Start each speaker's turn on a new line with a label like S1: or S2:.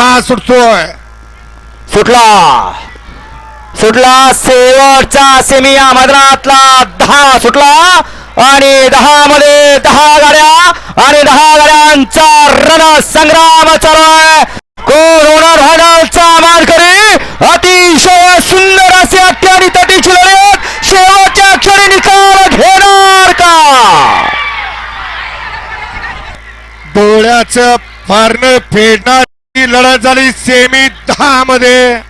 S1: हा सुटतोय.
S2: सुटला. सुटला शेवटचा सेमी या मैदानातला. दहा सुटला आणि दहा मध्ये दहा गाड्या आणि दहा गाड्यांचा रण संग्राम चालू आहे कोण होणार मानकरी? अतिशय सुंदर असे अट्टी तटीची लढत. शेवटच्या क्षणी निकाल घेणार का?
S1: डोळ्याचं पारणं फेडणारी लढत झाली सेमी दहा मध्ये